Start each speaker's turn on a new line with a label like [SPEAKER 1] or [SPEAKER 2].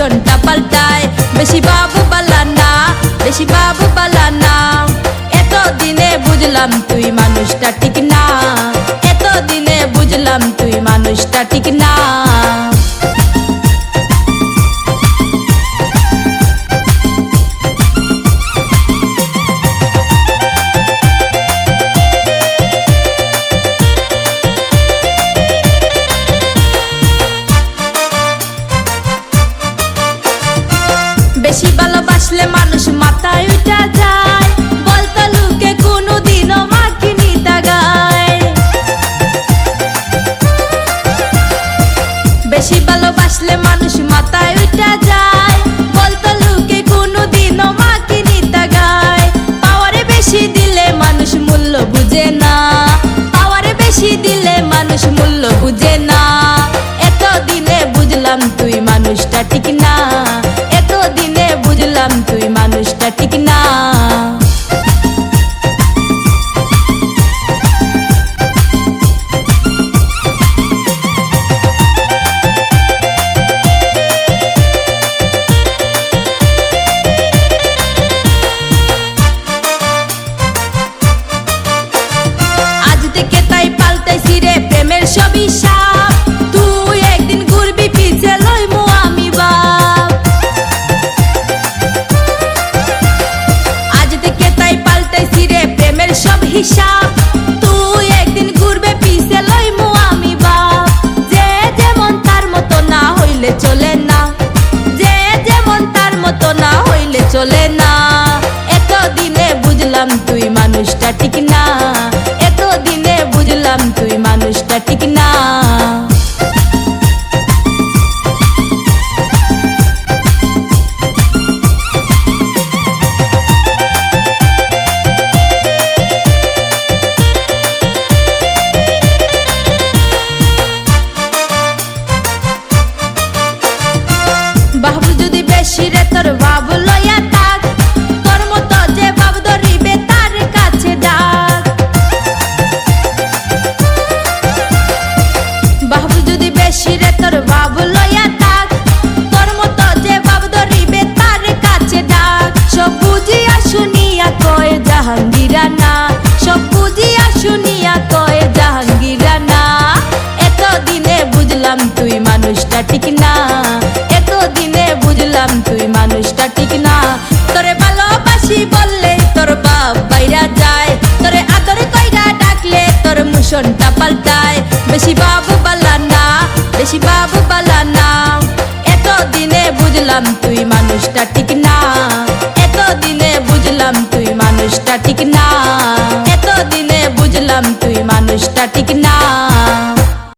[SPEAKER 1] ফ্যাশনটা পাল্টায়। বেশি বাবু বালা না, বেশি বাবু বালা না। এতদিনে বুঝলাম তুই মানুষটা ঠিক না। এতদিনে বুঝলাম তুই মানুষটা ঠিক না। বেশি ভালোবাসলে মানুষ মাথায় উঠা যায়। বলতো লোকে কোনো তাগায় পাওয়ারে বেশি দিলে মানুষ মূল্য বুঝে না। পাওয়ারে বেশি দিলে মানুষ মূল্য বুঝে না। এত দিনে বুঝলাম তুই মানুষটা ঠিক না। এত দিনে বুঝলাম তুই মানুষটা ঠিক না। চলে না তোর মুশনটা পাল্টায়। বেশি বাবু বালা না, বেশি বাবু বালা না। এত দিনে বুঝলাম তুই মানুষটা ঠিক না। এত দিনে বুঝলাম তুই মানুষটা ঠিক না। এত দিনে বুঝলাম তুই মানুষটা